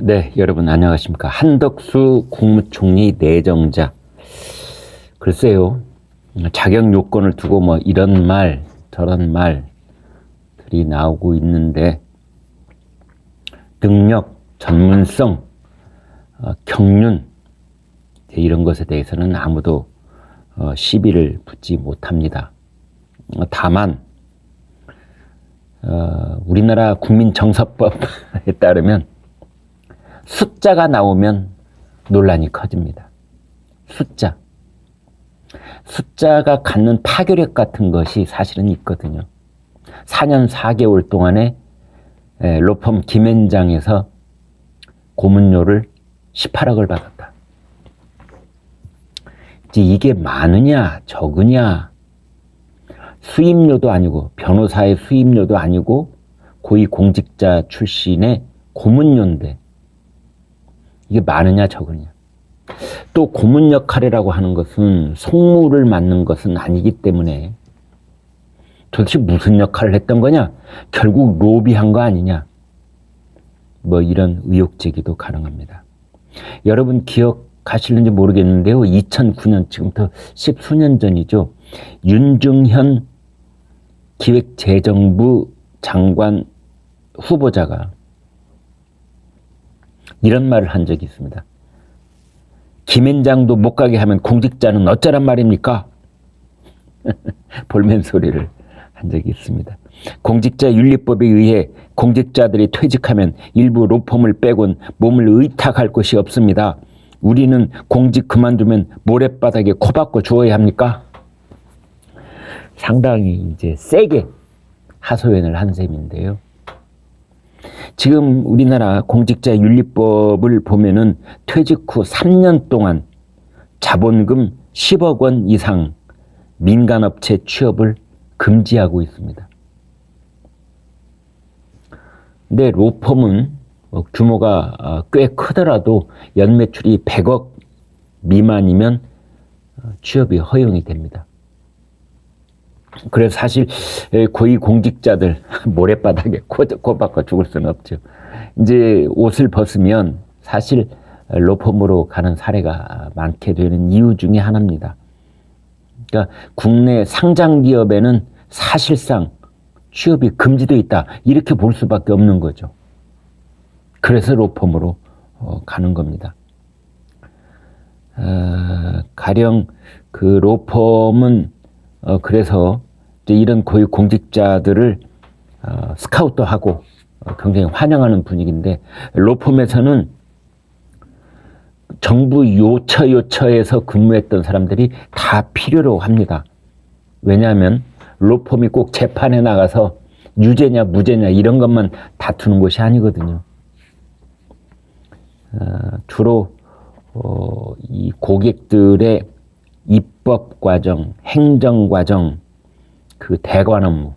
네, 여러분 안녕하십니까. 한덕수 국무총리 내정자. 글쎄요, 자격 요건을 두고 뭐 이런 말, 저런 말들이 나오고 있는데, 능력, 전문성, 어, 경륜, 이런 것에 대해서는 아무도 어, 시비를 붙지 못합니다. 어, 다만, 어, 우리나라 국민정서법에 따르면 숫자가 나오면 논란이 커집니다. 숫자. 숫자가 갖는 파괴력 같은 것이 사실은 있거든요. 4년 4개월 동안에 에, 로펌 김앤장에서 고문료를 18억을 받았다. 이제 이게 많으냐, 적으냐, 수임료도 아니고, 변호사의 수임료도 아니고, 고위공직자 출신의 고문료인데, 이게 많으냐, 적으냐. 또 고문 역할이라고 하는 것은 속물을 맡는 것은 아니기 때문에 도대체 무슨 역할을 했던 거냐? 결국 로비한 거 아니냐? 뭐 이런 의혹 제기도 가능합니다. 여러분 기억하실는지 모르겠는데요. 2009년 지금부터 십수년 전이죠. 윤중현 기획재정부 장관 후보자가 이런 말을 한 적이 있습니다. 김앤장도 못 가게 하면 공직자는 어쩌란 말입니까? 볼멘 소리를 한 적이 있습니다. 공직자 윤리법에 의해 공직자들이 퇴직하면 일부 로펌을 빼곤 몸을 의탁할 곳이 없습니다. 우리는 공직 그만두면 모래바닥에 코 박고 주어야 합니까? 상당히 이제 세게 하소연을 한 셈인데요. 지금 우리나라 공직자 윤리법을 보면은 퇴직 후 3년 동안 자본금 10억 원 이상 민간업체 취업을 금지하고 있습니다. 근데 로펌은 뭐 규모가 어, 꽤 크더라도 연매출이 100억 미만이면 어, 취업이 허용이 됩니다. 그래서 사실 고위 공직자들 모래바닥에 박고 죽을 수는 없죠. 이제 옷을 벗으면 사실 로펌으로 가는 사례가 많게 되는 이유 중에 하나입니다. 그러니까 국내 상장 기업에는 사실상 취업이 금지되어 있다 이렇게 볼 수밖에 없는 거죠. 그래서 로펌으로 어, 가는 겁니다. 어, 가령 그 로펌은 어, 그래서 이런 고위 공직자들을 어, 스카우트 하고 어, 굉장히 환영하는 분위기인데 로펌에서는 정부 요처 요처에서 근무했던 사람들이 다 필요로 합니다. 왜냐하면 로펌이 꼭 재판에 나가서 유죄냐 무죄냐 이런 것만 다투는 것이 아니거든요. 어, 주로 어, 이 고객들의 입 법 과정, 행정 과정, 그 대관 업무,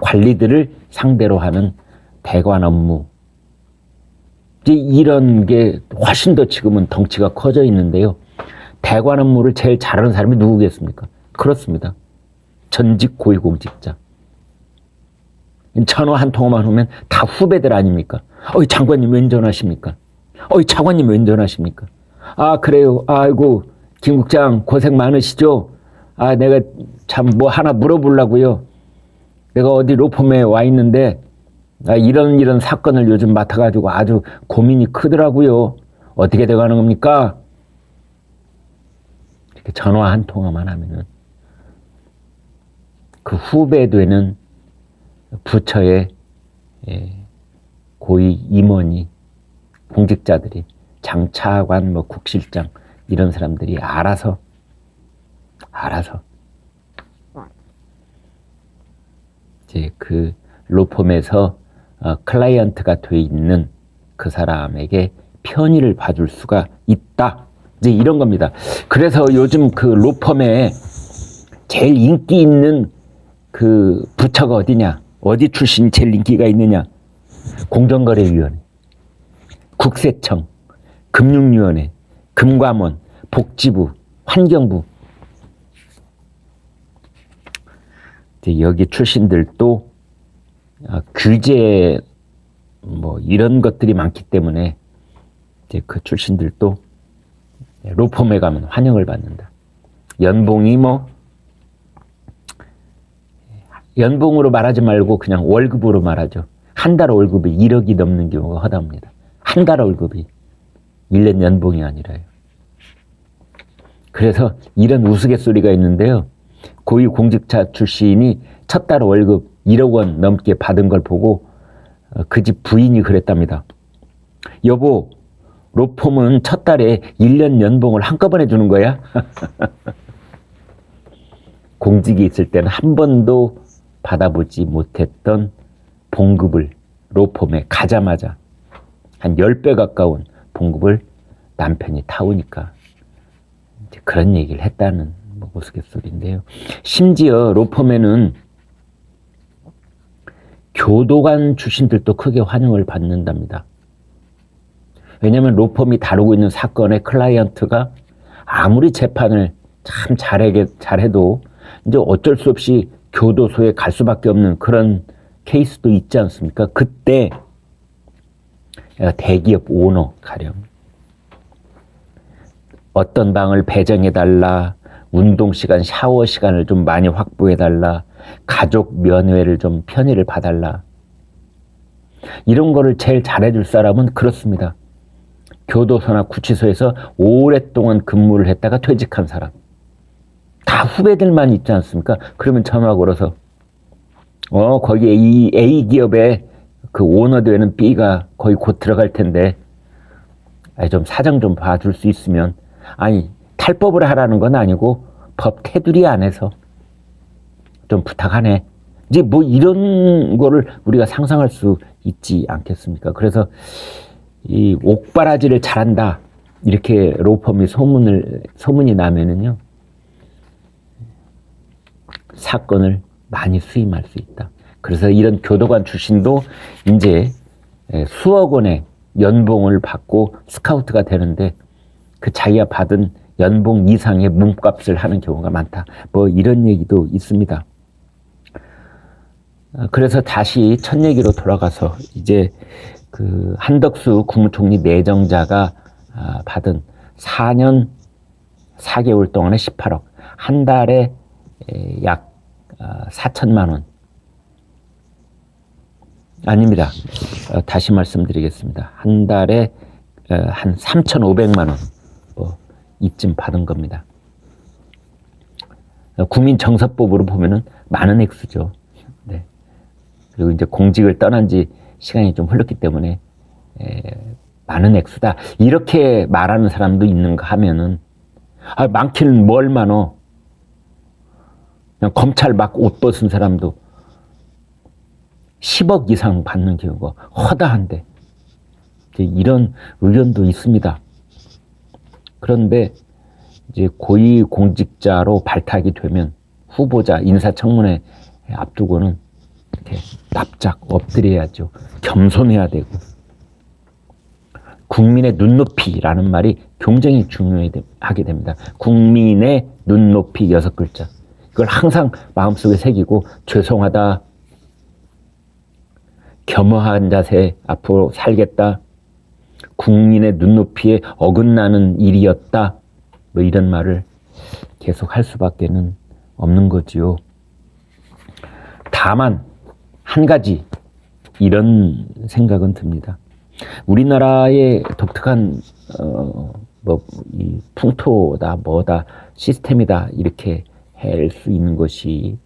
관리들을 상대로 하는 대관 업무. 이제 이런 게 훨씬 더 지금은 덩치가 커져 있는데요. 대관 업무를 제일 잘하는 사람이 누구겠습니까? 그렇습니다. 전직 고위공직자. 전화 한 통화만 오면 다 후배들 아닙니까? 어이, 장관님 웬 전화십니까? 어이, 차관님 웬 전화십니까? 아, 그래요. 아이고, 김 국장 고생 많으시죠? 아, 내가 참 뭐 하나 물어보려고요. 내가 어디 로펌에 와 있는데 아, 이런 이런 사건을 요즘 맡아가지고 아주 고민이 크더라고요. 어떻게 돼가는 겁니까? 이렇게 전화 한 통화만 하면은 그 후배 되는 부처의 예, 고위 임원이 공직자들이 장차관 뭐 국실장 이런 사람들이 알아서 알아서 이제 그 로펌에서 어, 클라이언트가 돼 있는 그 사람에게 편의를 봐줄 수가 있다. 이제 이런 겁니다. 그래서 요즘 그 로펌에 제일 인기 있는 그 부처가 어디냐? 어디 출신이 제일 인기가 있느냐? 공정거래위원회, 국세청, 금융위원회, 금감원, 복지부, 환경부. 여기 출신들도 아, 규제 뭐 이런 것들이 많기 때문에 이제 그 출신들도 로펌에 가면 환영을 받는다. 연봉이 뭐 연봉으로 말하지 말고 그냥 월급으로 말하죠. 한 달 월급이 1억이 넘는 경우가 허다합니다. 한 달 월급이 1년 연봉이 아니라요. 그래서 이런 우스갯소리가 있는데요. 고위 공직자 출신이 첫 달 월급 1억 원 넘게 받은 걸 보고 어, 그집 부인이 그랬답니다. 여보, 로펌은 첫 달에 1년 연봉을 한꺼번에 주는 거야? 공직이 있을 때는 한 번도 받아보지 못했던 봉급을 로펌에 가자마자 한 10배 가까운 봉급을 남편이 타오니까 그런 얘기를 했다는 뭐 우스갯소리인데요. 심지어 로펌에는 교도관 출신들도 크게 환영을 받는답니다. 왜냐하면 로펌이 다루고 있는 사건의 클라이언트가 아무리 재판을 참 잘하게, 잘해도 이제 어쩔 수 없이 교도소에 갈 수밖에 없는 그런 케이스도 있지 않습니까? 그때 대기업 오너 가령 어떤 방을 배정해달라, 운동 시간, 샤워 시간을 좀 많이 확보해달라, 가족 면회를 좀 편의를 봐달라. 이런 거를 제일 잘해줄 사람은 그렇습니다. 교도소나 구치소에서 오랫동안 근무를 했다가 퇴직한 사람. 다 후배들만 있지 않습니까? 그러면 전화 걸어서, 어, 거기에 이 A 기업에 그 오너 되는 B가 거의 곧 들어갈 텐데, 아니, 좀 사정 좀 봐줄 수 있으면, 아니, 탈법을 하라는 건 아니고, 법 테두리 안에서 좀 부탁하네. 이제 뭐 이런 거를 우리가 상상할 수 있지 않겠습니까? 그래서 이 옥바라지를 잘한다. 이렇게 로펌이 소문을, 소문이 나면은요, 사건을 많이 수임할 수 있다. 그래서 이런 교도관 출신도 이제 수억 원의 연봉을 받고 스카우트가 되는데 그 자기가 받은 연봉 이상의 몸값을 하는 경우가 많다. 뭐 이런 얘기도 있습니다. 그래서 다시 첫 얘기로 돌아가서 이제 그 한덕수 국무총리 내정자가 받은 4년 4개월 동안에 18억, 한 달에 약 4천만 원. 아닙니다. 어, 다시 말씀드리겠습니다. 한 달에 한 3,500만 원. 뭐 이쯤 받은 겁니다. 어, 국민 정서법으로 보면은 많은 액수죠. 네. 그리고 이제 공직을 떠난 지 시간이 좀 흘렀기 때문에 에, 많은 액수다. 이렇게 말하는 사람도 있는가 하면은 아, 많기는 뭘 많어. 그냥 검찰 막 옷 벗은 사람도 10억 이상 받는 경우가 허다한데 이런 의견도 있습니다. 그런데 이제 고위 공직자로 발탁이 되면 후보자 인사청문회 앞두고는 이렇게 납작 엎드려야죠. 겸손해야 되고 국민의 눈높이라는 말이 굉장히 중요하게 됩니다. 국민의 눈높이 여섯 글자. 그걸 항상 마음속에 새기고 죄송하다. 겸허한 자세 앞으로 살겠다. 국민의 눈높이에 어긋나는 일이었다. 뭐 이런 말을 계속 할 수밖에는 없는 거지요. 다만 한 가지 이런 생각은 듭니다. 우리나라의 독특한 어, 뭐이 풍토다 뭐다 시스템이다 이렇게 할 수 있는 것이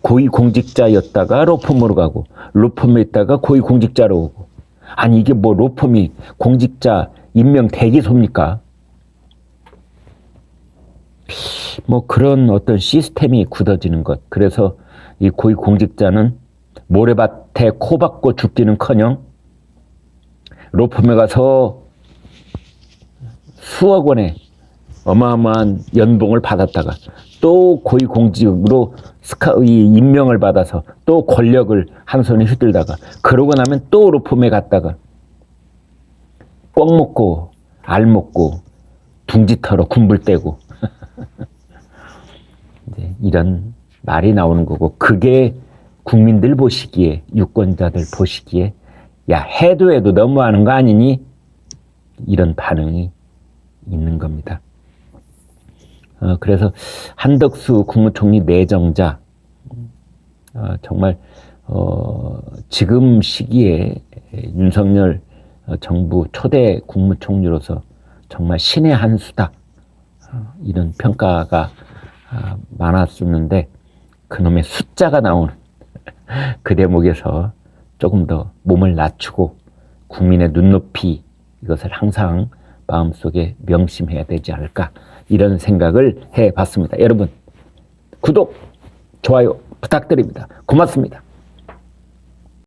고위 공직자였다가 로펌으로 가고 로펌에 있다가 고위 공직자로 오고 아니 이게 뭐 로펌이 공직자 임명 대기소입니까? 뭐 그런 어떤 시스템이 굳어지는 것 그래서 이 고위 공직자는 모래밭에 코 박고 죽기는커녕 로펌에 가서 수억 원의 어마어마한 연봉을 받았다가 또 고위 공직으로 스카 이 임명을 받아서 또 권력을 한 손에 휘둘다가 그러고 나면 또 로펌에 갔다가 뻥 먹고 알 먹고 둥지 털어 군불 떼고 이런 말이 나오는 거고 그게 국민들 보시기에 유권자들 보시기에 야 해도 해도 너무하는 거 아니니 이런 반응이 있는 겁니다. 어, 그래서 한덕수 국무총리 내정자 어, 정말 어, 지금 시기에 윤석열 어, 정부 초대 국무총리로서 정말 신의 한 수다. 어, 이런 평가가 아, 많았었는데 그놈의 숫자가 나오는 그 대목에서 조금 더 몸을 낮추고 국민의 눈높이 이것을 항상 마음속에 명심해야 되지 않을까 이런 생각을 해봤습니다. 여러분 구독, 좋아요 부탁드립니다. 고맙습니다.